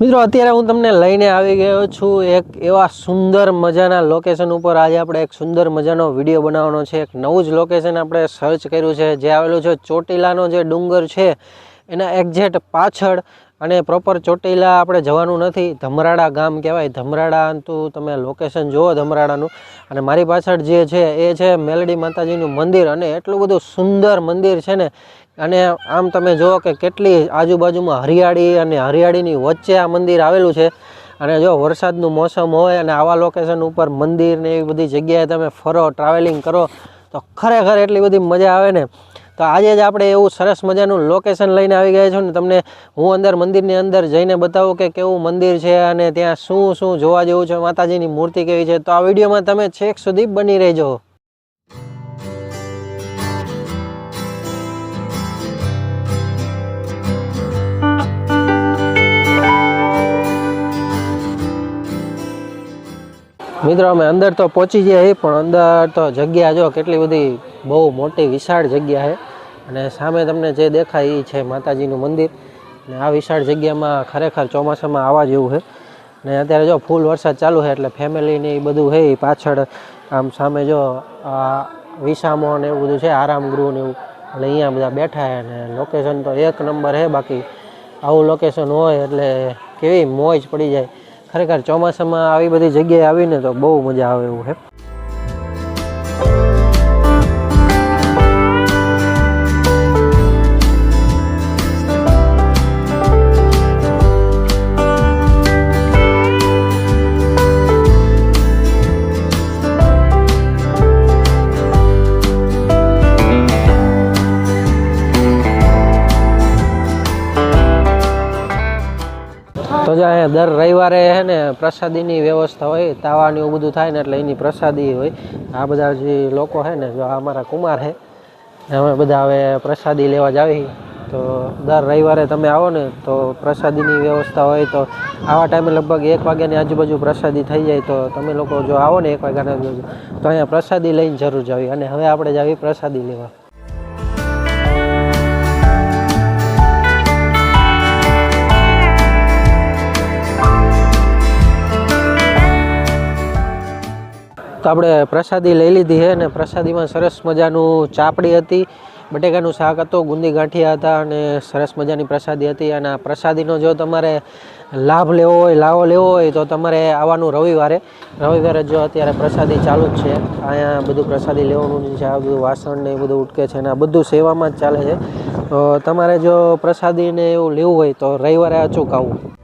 મિત્રો, અત્યારે હું તમને લઈને આવી ગયો છું એક એવા સુંદર મજાના લોકેશન ઉપર. આજે આપણે એક સુંદર મજાનો વીડિયો બનાવવાનો છે. એક નવું જ લોકેશન આપણે સર્ચ કર્યું છે. જે આવેલું છે ચોટીલાનો જે ડુંગર છે, એના એક્ઝેક્ટ પાછળ અને પ્રોપર ચોટીલા આપણે જવાનું નથી. ધમરાડા ગામ કહેવાય. ધમરાડા તો તમે લોકેશન જુઓ ધમરાડાનું. અને મારી પાછળ જે છે, એ છે મેલડી માતાજીનું મંદિર અને એટલું બધું સુંદર મંદિર છે ને. અને આમ તમે જુઓ કે કેટલી આજુબાજુમાં હરિયાળી અને હરિયાળીની વચ્ચે આ મંદિર આવેલું છે. અને જો વરસાદનું મોસમ હોય અને આવા લોકેશન ઉપર મંદિર ને એવી બધી જગ્યાએ તમે ફરો ટ્રાવેલિંગ કરો, તો ખરેખર એટલી બધી મજા આવે ને. તો આજે જ આપણે એવું સરસ મજાનું લોકેશન લઈને આવી ગયા છું ને તમને હું અંદર મંદિરની અંદર જઈને બતાવું કે કેવું મંદિર છે અને ત્યાં શું શું જોવા જેવું છે, માતાજીની મૂર્તિ કેવી છે. તો આ વિડીયોમાં તમે છેક સુધી બની રહેજો. મિત્રો, અમે અંદર તો પહોંચી ગયા પણ અંદર તો જગ્યા જો કેટલી બધી બહુ મોટી વિશાળ જગ્યા છે. અને સામે તમને જે દેખાય એ છે માતાજીનું મંદિર. અને આ વિશાળ જગ્યામાં ખરેખર ચોમાસામાં આવવા જેવું છે. ને અત્યારે જો ફૂલ વરસાદ ચાલુ છે, એટલે ફેમિલીને એ બધું છે એ પાછળ આમ સામે જો વિસામો ને એવું બધું છે, આરામ ગૃહ ને એવું. એટલે અહીંયા બધા બેઠા છે અને લોકેશન તો એક નંબર છે, બાકી આવું લોકેશન હોય એટલે કેવી મોજ પડી જાય. ખરેખર ચોમાસામાં આવી બધી જગ્યાએ આવીને તો બહુ મજા આવે એવું છે તો જો અહીંયા દર રવિવારે છે ને પ્રસાદીની વ્યવસ્થા હોય, તાવાની એવું બધું થાય ને એટલે એની પ્રસાદી હોય. આ બધા જે લોકો છે ને, જો અમારા કુમાર છે અમે બધા હવે પ્રસાદી લેવા જાવી તો દર રવિવારે તમે આવો ને, તો પ્રસાદીની વ્યવસ્થા હોય તો આવા ટાઈમે લગભગ એક વાગ્યાની આજુબાજુ પ્રસાદી થઈ જાય તો તમે લોકો જો આવો ને એક વાગ્યાના તો અહીંયા પ્રસાદી લઈને જરૂર જાવી અને હવે આપણે જાવી પ્રસાદી લેવા. તો આપણે પ્રસાદી લઈ લીધી છે અને પ્રસાદીમાં સરસ મજાનું ચાપડી હતી, બટેકાનું શાક હતું, ગુંદી ગાંઠિયા હતા અને સરસ મજાની પ્રસાદી હતી. અને આ પ્રસાદીનો જો તમારે લાભ લેવો હોય, લાવો લેવો હોય તો તમારે આવવાનું રવિવારે. રવિવારે જો અત્યારે પ્રસાદી ચાલુ જ છે. અહીંયા બધું પ્રસાદી લેવાનું છે, આ બધું વાસણ ને એ બધું ઉટકે છે અને આ બધું સેવામાં જ ચાલે છે. તો તમારે જો પ્રસાદીને એવું લેવું હોય તો રવિવારે અચૂક આવવું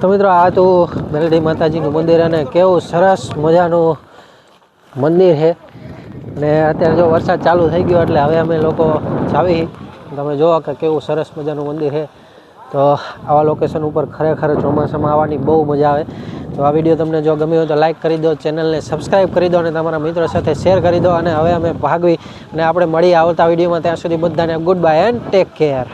તો મિત્રો, આ તો મેલડી માતાજીનું મંદિર અને કેવું સરસ મજાનું મંદિર છે. ને અત્યારે જો વરસાદ ચાલુ થઈ ગયો એટલે હવે અમે લોકો જાવી. તમે જુઓ કે કેવું સરસ મજાનું મંદિર છે. તો આવા લોકેશન ઉપર ખરેખર ચોમાસામાં આવવાની બહુ મજા આવે. તો આ વીડિયો તમને જો ગમ્યો હોય તો લાઈક કરી દો ચેનલને સબસ્ક્રાઈબ કરી દો અને તમારા મિત્રો સાથે શેર કરી દો. અને હવે અમે ભાગવી અને આપણે મળી આવતા વિડીયોમાં. ત્યાં સુધી બધાને good bye and take care